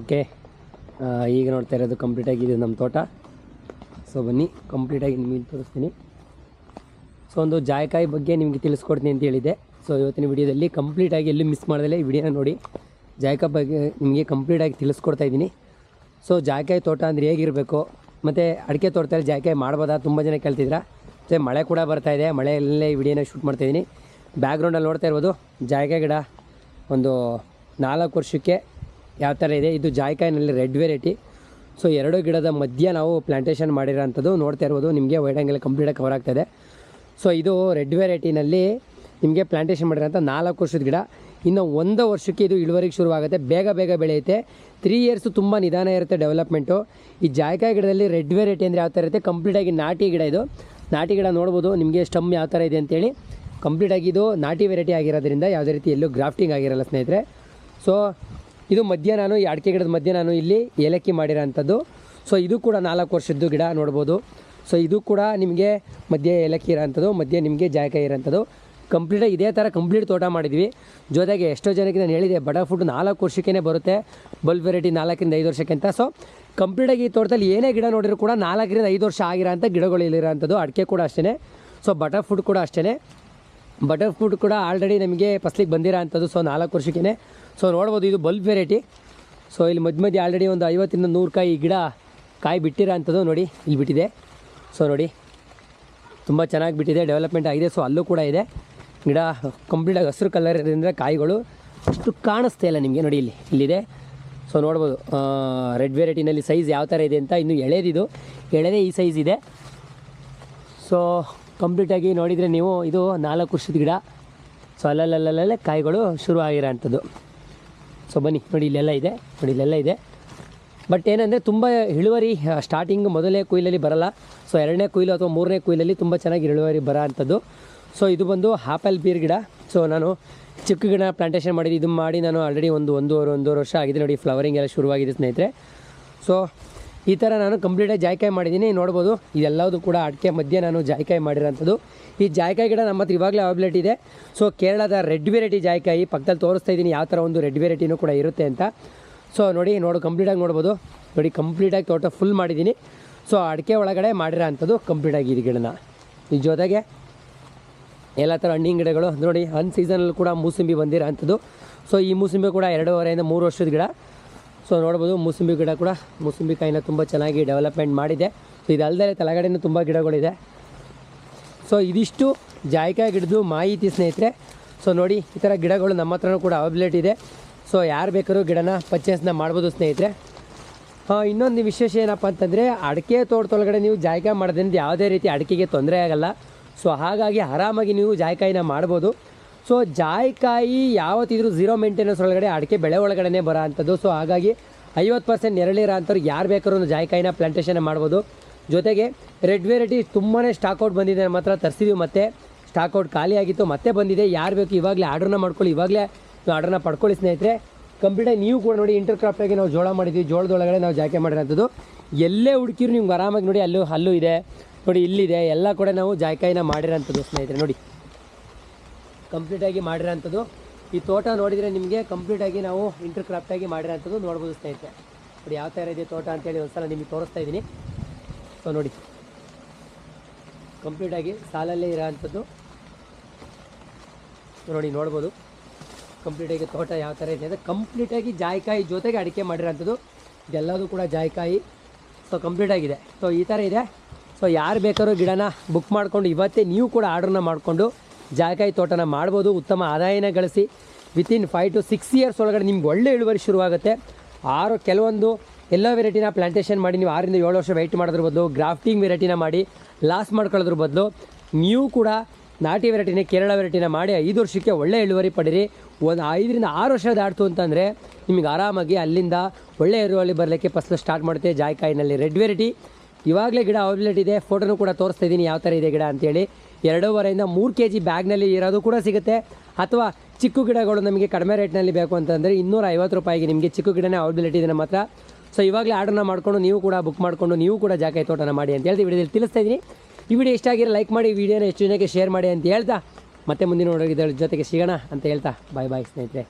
Okay. ಈಗ ನೋಡ್ತಾ ಇರೋದು ಕಂಪ್ಲೀಟಾಗಿ ಇದು ನಮ್ಮ ತೋಟ. ಸೊ ಬನ್ನಿ ಕಂಪ್ಲೀಟಾಗಿ ನಿಮಗೆ ತೋರಿಸ್ತೀನಿ. ಸೊ ಒಂದು ಜಾಯಕಾಯಿ ಬಗ್ಗೆ ನಿಮಗೆ ತಿಳಿಸ್ಕೊಡ್ತೀನಿ ಅಂತ ಹೇಳಿದೆ ಸೊ ಇವತ್ತಿನ ವಿಡಿಯೋದಲ್ಲಿ ಕಂಪ್ಲೀಟಾಗಿ ಎಲ್ಲೂ ಮಿಸ್ ಮಾಡ್ದಲೆ ಈ ವಿಡಿಯೋನ ನೋಡಿ. ಜಾಯಕಾಯಿ ಬಗ್ಗೆ ನಿಮಗೆ ಕಂಪ್ಲೀಟಾಗಿ ತಿಳಿಸ್ಕೊಡ್ತಾ ಇದ್ದೀನಿ. ಸೊ ಜಾಯಕಾಯಿ ತೋಟ ಅಂದರೆ ಹೇಗಿರಬೇಕು? ಮತ್ತು ಅಡಿಕೆ ತೋಟದಲ್ಲಿ ಜಾಯಕಾಯಿ ಮಾಡ್ಬೋದಾ? ತುಂಬ ಜನ ಕೇಳ್ತಿದ್ರ ಮತ್ತು ಮಳೆ ಕೂಡ ಬರ್ತಾ ಇದೆ. ಮಳೆಯಲ್ಲೇ ವಿಡಿಯೋನ ಶೂಟ್ ಮಾಡ್ತಾಯಿದ್ದೀನಿ ಬ್ಯಾಕ್ಗ್ರೌಂಡಲ್ಲಿ ನೋಡ್ತಾ ಇರ್ಬೋದು, ಜಾಯಕಾಯಿ ಗಿಡ ಒಂದು ನಾಲ್ಕು ವರ್ಷಕ್ಕೆ ಯಾವ ಥರ ಇದೆ? ಇದು ಜಾಯಕಾಯಿನಲ್ಲಿ ರೆಡ್ ವೆರೈಟಿ. ಸೊ, ಎರಡು ಗಿಡದ ಮಧ್ಯ ನಾವು ಪ್ಲಾಂಟೇಷನ್ ಮಾಡಿರೋಂಥದ್ದು ನೋಡ್ತಾ ಇರ್ಬೋದು. ನಿಮಗೆ ವೈಡ್ ಆ್ಯಂಗಲ್ ಕಂಪ್ಲೀಟಾಗಿ ಕವರ್ ಆಗ್ತಾಯಿದೆ ಸೊ, ಇದು ರೆಡ್ ವೆರೈಟಿನಲ್ಲಿ ನಿಮಗೆ ಪ್ಲಾಂಟೇಷನ್ ಮಾಡಿರೋಂಥ ನಾಲ್ಕು ವರ್ಷದ ಗಿಡ. ಇನ್ನು ಒಂದು ವರ್ಷಕ್ಕೆ ಇದು ಇಳುವರಿಗೆ ಶುರುವಾಗುತ್ತೆ. ಬೇಗ ಬೇಗ ಬೆಳೆಯುತ್ತೆ. ತ್ರೀ ಇಯರ್ಸು ತುಂಬ ನಿಧಾನ ಇರುತ್ತೆ ಡೆವಲಪ್ಮೆಂಟು. ಈ ಜಾಯಕಾಯಿ ಗಿಡದಲ್ಲಿ ರೆಡ್ ವೆರೈಟಿ ಅಂದರೆ ಯಾವ ಥರ ಇರುತ್ತೆ? ಕಂಪ್ಲೀಟಾಗಿ ನಾಟಿ ಗಿಡ ಇದು. ನಾಟಿ ಗಿಡ ನೋಡ್ಬೋದು. ನಿಮಗೆ ಸ್ಟಮ್ ಯಾವ ಥರ ಇದೆ ಅಂತೇಳಿ. ಕಂಪ್ಲೀಟಾಗಿ ಇದು ನಾಟಿ ವೆರೈಟಿ ಆಗಿರೋದ್ರಿಂದ ಯಾವುದೇ ರೀತಿ ಎಲ್ಲೂ ಗ್ರಾಫ್ಟಿಂಗ್ ಆಗಿರಲ್ಲ ಸ್ನೇಹಿತರೆ. ಸೊ ಇದು ಮಧ್ಯ ನಾನು ಈ ಅಡಿಕೆ ಗಿಡದ ಮಧ್ಯೆ ನಾನು ಇಲ್ಲಿ ಏಲಕ್ಕಿ ಮಾಡಿರೋಂಥದ್ದು. ಸೊ ಇದು ಕೂಡ ನಾಲ್ಕು ವರ್ಷದ್ದು ಗಿಡ ನೋಡ್ಬೋದು. ಸೊ ಇದು ಕೂಡ ನಿಮಗೆ ಮಧ್ಯೆ ಏಲಕ್ಕಿ ಇರೋಂಥದ್ದು, ಮಧ್ಯೆ ನಿಮಗೆ ಜಾಯಕಾಯಿ ಇರೋಂಥದ್ದು. ಕಂಪ್ಲೀಟಾಗಿ ಇದೇ ಥರ ಕಂಪ್ಲೀಟ್ ತೋಟ ಮಾಡಿದ್ವಿ. ಜೊತೆಗೆ ಎಷ್ಟೋ ಜನಕ್ಕೆ ನಾನು ಹೇಳಿದೆ, ಬಡ ಫುಡ್ ನಾಲ್ಕು ವರ್ಷಕ್ಕೇ ಬರುತ್ತೆ ಬಲ್ಬ್ ವೆರೈಟಿ ನಾಲ್ಕರಿಂದ ಐದು ವರ್ಷಕ್ಕೆ ಅಂತ ಸೊ ಕಂಪ್ಲೀಟಾಗಿ ಈ ತೋಟದಲ್ಲಿ ಏನೇ ಗಿಡ ನೋಡಿದ್ರು ಕೂಡ ನಾಲ್ಕರಿಂದ ಐದು ವರ್ಷ ಆಗಿರೋಂಥ ಗಿಡಗಳು ಇಲ್ಲಿರೋಂಥದ್ದು, ಅಡಿಕೆ ಕೂಡ ಅಷ್ಟೇ ಸೊ ಬಟರ್ ಫುಡ್ ಕೂಡ ಅಷ್ಟೇ ಬಟರ್ ಫ್ರೂಟ್ ಕೂಡ ಆಲ್ರೆಡಿ ನಮಗೆ ಫಸ್ಲಿಗೆ ಬಂದಿರೋ ಅಂಥದ್ದು ಸೊ ನಾಲ್ಕು ವರ್ಷಕ್ಕೇ ಸೊ ನೋಡ್ಬೋದು, ಇದು ಬಲ್ಬ್ ವೆರೈಟಿ ಸೊ ಇಲ್ಲಿ ಮಧ್ಯ ಮಧ್ಯೆ ಆಲ್ರೆಡಿ ಒಂದು ಐವತ್ತಿಂದ ನೂರು ಕಾಯಿ ಗಿಡ ಕಾಯಿ ಬಿಟ್ಟಿರೋ ಅಂಥದ್ದು ನೋಡಿ, ಇಲ್ಲಿ ಬಿಟ್ಟಿದೆ. ಸೊ ನೋಡಿ, ತುಂಬ ಚೆನ್ನಾಗಿ ಬಿಟ್ಟಿದೆ ಡೆವಲಪ್ಮೆಂಟ್ ಆಗಿದೆ. ಸೊ ಅಲ್ಲೂ ಕೂಡ ಇದೆ. ಗಿಡ ಕಂಪ್ಲೀಟಾಗಿ ಹಸಿರು ಕಲರ್ ಇರೋದ್ರಿಂದ ಕಾಯಿಗಳು ಅಷ್ಟು ಕಾಣಿಸ್ತಾ ಇಲ್ಲ ನಿಮಗೆ ನೋಡಿ ಇಲ್ಲಿ. ಇಲ್ಲಿದೆ. ಸೊ ನೋಡ್ಬೋದು ರೆಡ್ ವೆರೈಟಿನಲ್ಲಿ ಸೈಜ್ ಯಾವ ಥರ ಇದೆ ಅಂತ ಇನ್ನು ಎಳೆದಿದು. ಎಳೆದೇ ಈ ಸೈಜ್ ಇದೆ. ಸೊ ಕಂಪ್ಲೀಟಾಗಿ ನೋಡಿದರೆ ನೀವು ಇದು ನಾಲ್ಕು ವರ್ಷದ ಗಿಡ. ಸೊ ಅಲ್ಲಲ್ಲಲ್ಲಲ್ಲೇ ಕಾಯಿಗಳು ಶುರು ಆಗಿರೋ ಅಂಥದ್ದು ಸೊ ಬನ್ನಿ, ನೋಡಿ, ಇಲ್ಲೆಲ್ಲ ಇದೆ. ನೋಡಿ, ಇಲ್ಲೆಲ್ಲ ಇದೆ. ಬಟ್ ಏನಂದರೆ ತುಂಬ ಇಳುವರಿ ಸ್ಟಾರ್ಟಿಂಗ್ ಮೊದಲನೇ ಕುಯ್ಲಲ್ಲಿ ಬರಲ್ಲ. ಸೊ ಎರಡನೇ ಕುಯ್ಲು ಅಥವಾ ಮೂರನೇ ಕುಯ್ಲಲ್ಲಿ ತುಂಬ ಚೆನ್ನಾಗಿ ಇಳುವರಿ ಬರೋ ಅಂಥದ್ದು ಸೊ ಇದು ಬಂದು ಹಾಪಲ್ ಬೀರ್ ಗಿಡ. ಸೊ ನಾನು ಚಿಕ್ಕ ಗಿಡ ಪ್ಲಾಂಟೇಷನ್ ಮಾಡಿದ್ದು, ಇದು ಮಾಡಿ ನಾನು ಆಲ್ರೆಡಿ ಒಂದು ಒಂದೂವರೆ ಒಂದೂವರೆ ವರ್ಷ ಆಗಿದೆ ನೋಡಿ ಫ್ಲವರಿಂಗ್ ಎಲ್ಲ ಶುರುವಾಗಿದೆ ಸ್ನೇಹಿತರೆ. ಸೊ ಈ ಥರ ನಾನು ಕಂಪ್ಲೀಟಾಗಿ ಜಾಯ್ಕಾಯಿ ಮಾಡಿದ್ದೀನಿ. ನೋಡ್ಬೋದು, ಇದೆಲ್ಲದೂ ಕೂಡ ಅಡಿಕೆ ಮಧ್ಯೆ ನಾನು ಜಾಯ್ಕಾಯಿ ಮಾಡಿರೋಂಥದ್ದು. ಈ ಜಾಯ್ಕಾಯಿ ಗಿಡ ನಮ್ಮ ಹತ್ರ ಇವಾಗಲೇ ಅವೈಲೇಟ್ ಇದೆ. ಸೊ ಕೇರಳದ ರೆಡ್ ವೆರೈಟಿ ಜಾಯ್ಕಾಯಿ ಪಕ್ಕದಲ್ಲಿ ತೋರಿಸ್ತಾ ಇದ್ದೀನಿ. ಯಾವ ಥರ ಒಂದು ರೆಡ್ ವೆರೈಟಿನೂ ಕೂಡ ಇರುತ್ತೆ ಅಂತ. ಸೊ ನೋಡಿ, ನೋಡು ಕಂಪ್ಲೀಟಾಗಿ ನೋಡ್ಬೋದು. ನೋಡಿ ಕಂಪ್ಲೀಟಾಗಿ ತೋಟ ಫುಲ್ ಮಾಡಿದ್ದೀನಿ. ಸೊ ಅಡಿಕೆ ಒಳಗಡೆ ಮಾಡಿರೋ ಅಂಥದ್ದು ಕಂಪ್ಲೀಟಾಗಿ ಇದು ಗಿಡನ. ಈ ಜೊತೆಗೆ ಎಲ್ಲ ಥರ ಹಣ್ಣಿನ ಗಿಡಗಳು. ನೋಡಿ ಅನ್ ಸೀಸನಲ್ಲಿ ಕೂಡ ಮೂಸಂಬಿ ಬಂದಿರೋ ಅಂಥದ್ದು ಸೊ ಈ ಮೂಸಂಬಿ ಕೂಡ ಎರಡೂವರೆಯಿಂದ ಮೂರು ವರ್ಷದ ಗಿಡ. ಸೊ ನೋಡ್ಬೋದು, ಮೂಸಂಬಿ ಗಿಡ ಕೂಡ ಮೂಸಂಬಿ ಕಾಯಿನ ತುಂಬ ಚೆನ್ನಾಗಿ ಡೆವಲಪ್ಮೆಂಟ್ ಮಾಡಿದೆ. ಸೊ ಇದಲ್ಲದೆ ತಲೆಗಡೆಯೂ ತುಂಬ ಗಿಡಗಳಿದೆ. ಸೊ ಇದಿಷ್ಟು ಜಾಯ್ಕಾಯಿ ಗಿಡದ್ದು ಮಾಹಿತಿ ಸ್ನೇಹಿತರೆ. ಸೊ ನೋಡಿ, ಈ ಥರ ಗಿಡಗಳು ನಮ್ಮ ಹತ್ರನೂ ಕೂಡ ಅವೈಲೇಟ್ ಇದೆ. ಸೊ ಯಾರು ಬೇಕಾದ್ರೂ ಗಿಡನ ಪರ್ಚೇಸ್ನ ಮಾಡ್ಬೋದು ಸ್ನೇಹಿತರೆ. ಇನ್ನೊಂದು ವಿಶೇಷ ಏನಪ್ಪ ಅಂತಂದರೆ, ಅಡಿಕೆ ತೋಟದೊಳಗಡೆ ನೀವು ಜಾಯ್ಕಾಯಿ ಮಾಡೋದ್ರಿಂದ ಯಾವುದೇ ರೀತಿ ಅಡಿಕೆಗೆ ತೊಂದರೆ ಆಗಲ್ಲ. ಸೊ ಹಾಗಾಗಿ ಆರಾಮಾಗಿ ನೀವು ಜಾಯ್ಕಾಯಿನ ಮಾಡ್ಬೋದು. ಸೊ ಜಾಯಿಕಾಯಿ ಯಾವತ್ತಿದ್ರೂ ಜೀರೋ ಮೇಂಟೆನೆನ್ಸ್ ಒಳಗಡೆ, ಅಡಿಕೆ ಬೆಳೆ ಒಳಗಡೆ ಬರೋ ಅಂಥದ್ದು. ಸೊ ಹಾಗಾಗಿ ಐವತ್ತು ಪರ್ಸೆಂಟ್ ನೆರಳಿರೋ ಅಂಥವ್ರು ಯಾರು ಬೇಕಾದ್ರೂ ಜಾಯಿಕಾಯಿನ ಪ್ಲಾಂಟೇಷನ್ ಮಾಡ್ಬೋದು. ಜೊತೆಗೆ ರೆಡ್ ವೆರೈಟಿ ತುಂಬಾ ಸ್ಟಾಕ್ ಔಟ್ ಬಂದಿದೆ ನಮ್ಮ ಹತ್ರ, ತರಿಸಿದ್ವಿ ಮತ್ತೆ. ಸ್ಟಾಕ್ ಔಟ್ ಖಾಲಿ ಆಗಿತ್ತು, ಮತ್ತೆ ಬಂದಿದೆ. ಯಾರು ಬೇಕು ಇವಾಗಲೇ ಆರ್ಡ್ರನ್ನ ಮಾಡ್ಕೊಳ್ಳಿ, ಇವಾಗಲೇ ಆರ್ಡ್ರನ್ನ ಪಡ್ಕೊಳ್ಳಿ ಸ್ನೇಹಿತರೆ. ಕಂಪ್ಲೀಟಾಗಿ ನೀವು ಕೂಡ ನೋಡಿ ಇಂಟರ್ ಕ್ರಾಫ್ಟಾಗಿ ನಾವು ಜೋಳ ಮಾಡಿದ್ವಿ, ಜೋಳದೊಳಗಡೆ ನಾವು ಜಾಯ್ಕೆ ಮಾಡಿರೋಂಥದ್ದು ಎಲ್ಲೇ ಹುಡುಕಿರು ನಿಮ್ಗೆ ಆರಾಮಾಗಿ ನೋಡಿ, ಅಲ್ಲೂ ಅಲ್ಲೂ ಇದೆ. ನೋಡಿ, ಇಲ್ಲಿದೆ, ಎಲ್ಲ ಕೂಡ ನಾವು ಜಾಯ್ಕಾಯಿನ ಮಾಡಿರೋಂಥದ್ದು ಸ್ನೇಹಿತರೆ, ನೋಡಿ. ಕಂಪ್ಲೀಟಾಗಿ ಮಾಡಿರೋಂಥದ್ದು. ಈ ತೋಟ ನೋಡಿದರೆ ನಿಮಗೆ ಕಂಪ್ಲೀಟಾಗಿ ನಾವು ಇಂಟರ್ ಕ್ರಾಫ್ಟಾಗಿ ಮಾಡಿರೋಂಥದ್ದು ನೋಡ್ಬೋದು ಸ್ನೇಹಿತರೆ. ನೋಡಿ, ಯಾವ ಥರ ಇದೆ ತೋಟ ಅಂತೇಳಿ ಒಂದ್ಸಲ ನಿಮಗೆ ತೋರಿಸ್ತಾ ಇದ್ದೀನಿ. ಸೊ ನೋಡಿ. ಕಂಪ್ಲೀಟಾಗಿ ಸಾಲಲ್ಲೇ ಇರೋ ಅಂಥದ್ದು ನೋಡಿ, ನೋಡ್ಬೋದು. ಕಂಪ್ಲೀಟಾಗಿ ತೋಟ ಯಾವ ಥರ ಇದೆ ಅಂದರೆ ಕಂಪ್ಲೀಟಾಗಿ ಜಾಯಿಕಾಯಿ ಜೊತೆಗೆ ಅಡಿಕೆ ಮಾಡಿರೋಂಥದ್ದು. ಇದೆಲ್ಲದೂ ಕೂಡ ಜಾಯಿಕಾಯಿ. ಸೊ ಕಂಪ್ಲೀಟಾಗಿದೆ ಸೊ ಈ ಥರ ಇದೆ. ಸೊ ಯಾರು ಬೇಕಾದ್ರೂ ಗಿಡನ ಬುಕ್ ಮಾಡಿಕೊಂಡು ಇವತ್ತೇ ನೀವು ಕೂಡ ಆರ್ಡ್ರನ್ನ ಮಾಡಿಕೊಂಡು ಜಾಯ್ಕಾಯಿ ತೋಟನ ಮಾಡ್ಬೋದು. ಉತ್ತಮ ಆದಾಯನ ಗಳಿಸಿ within five to six years ಒಳಗಡೆ ನಿಮ್ಗೆ ಒಳ್ಳೆ ಇಳುವರಿ ಶುರುವಾಗುತ್ತೆ. ಆರು, ಕೆಲವೊಂದು ಎಲ್ಲ ವೆರೈಟಿನ ಪ್ಲಾಂಟೇಷನ್ ಮಾಡಿ ನೀವು ಆರಿಂದ ಏಳು ವರ್ಷ ವೆಯ್ಟ್ ಮಾಡೋದ್ರ ಬದಲು ಗ್ರಾಫ್ಟಿಂಗ್ ವೆರೈಟಿನ ಮಾಡಿ ಲಾಸ್ ಮಾಡ್ಕೊಳ್ಳೋದ್ರ ಬದಲು, ನೀವು ಕೂಡ ನಾಟಿ ವೆರೈಟಿನ ಕೇರಳ ವೆರೈಟಿನ ಮಾಡಿ ಐದು ವರ್ಷಕ್ಕೆ ಒಳ್ಳೆ ಇಳುವರಿ ಪಡೀರಿ. ಒಂದು ಐದರಿಂದ ಆರು ವರ್ಷ ದಾಟ್ತು ಅಂತಂದರೆ ನಿಮಗೆ ಆರಾಮಾಗಿ ಅಲ್ಲಿಂದ ಒಳ್ಳೆ ಇಳುವರಿ ಬರಲಿಕ್ಕೆ ಫಸಲು ಸ್ಟಾರ್ಟ್ ಮಾಡುತ್ತೆ ಜಾಯ್ಕಾಯಿನಲ್ಲಿ. ರೆಡ್ ವೆರೈಟಿ ಇವಾಗಲೇ ಗಿಡ ಅವೈಲೇಟ್ ಇದೆ. ಫೋಟೋನು ಕೂಡ ತೋರಿಸ್ತಾ ಇದ್ದೀನಿ. ಯಾವ ಥರ ಇದೆ ಗಿಡ ಅಂತೇಳಿ. ಎರಡೂವರೆಯಿಂದ ಮೂರು ಕೆ ಜಿ ಬ್ಯಾಗ್ನಲ್ಲಿ ಇರೋದು ಕೂಡ ಸಿಗುತ್ತೆ. ಅಥವಾ ಚಿಕ್ಕು ಗಿಡಗಳು ನಮಗೆ ಕಡಿಮೆ ರೇಟ್ನಲ್ಲಿ ಬೇಕು ಅಂತಂದರೆ ಇನ್ನೂರ ಐವತ್ತು ರೂಪಾಯಿಗೆ ನಿಮಗೆ ಚಿಕ್ಕು ಗಿಡನೇ ಅವೈಲಬಿಲಿಟಿ ಇದೆ ನಮ್ಮ ಹತ್ರ ಸೊ ಇವಾಗಲೇ ಆರ್ಡರ್ನ ಮಾಡಿಕೊಂಡು ನೀವು ಕೂಡ ಬುಕ್ ಮಾಡಿಕೊಂಡು ನೀವು ಕೂಡ ಜಾಕೈ ತೋಟನ ಮಾಡಿ ಅಂತ ಹೇಳ್ತೀವಿ ವಿಡಿಯೋದಲ್ಲಿ ತಿಳಿಸ್ತಾ ಇದ್ದೀನಿ. ಈ ವಿಡಿಯೋ ಇಷ್ಟ ಆಗಿರೋ ಲೈಕ್ ಮಾಡಿ ವಿಡಿಯೋನ ಎಷ್ಟು ಜನಕ್ಕೆ ಶೇರ್ ಮಾಡಿ ಅಂತ ಹೇಳ್ತಾ. ಮತ್ತೆ ಮುಂದಿನ ನೋಡೋದ್ರ ಜೊತೆಗೆ ಸಿಗೋಣ ಅಂತ ಹೇಳ್ತಾ. ಬಾಯ್ ಬಾಯ್ ಸ್ನೇಹಿತರೆ.